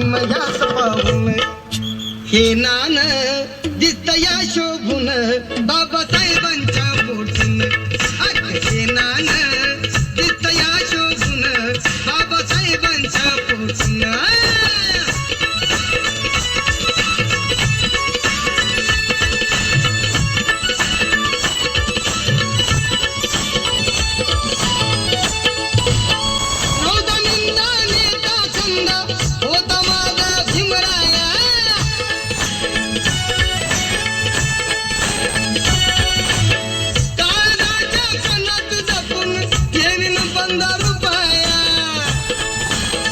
जन्म पाहून हे नान दिसत या शोभून. बाबासाहेब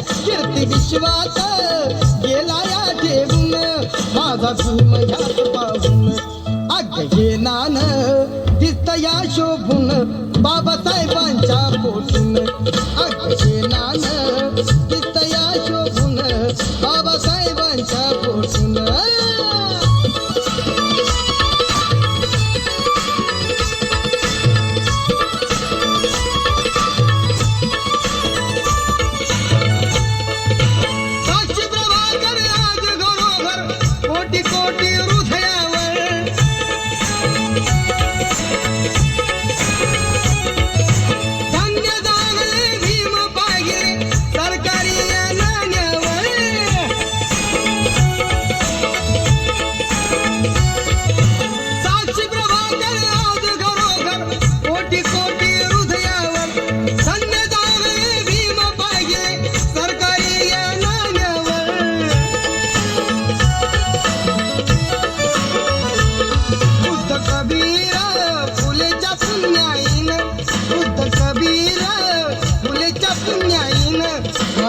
कीर्ती विश्वास गेला या ठेवून. माझा भूम यात पाहून. अग नान दिसत या शोभून. बाबासाहेबांच्या पोटून. अग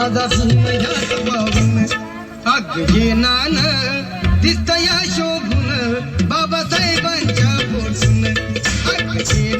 माझा नान दिसत या शोभून बाबासाहेबांच्या बोलून. अग हे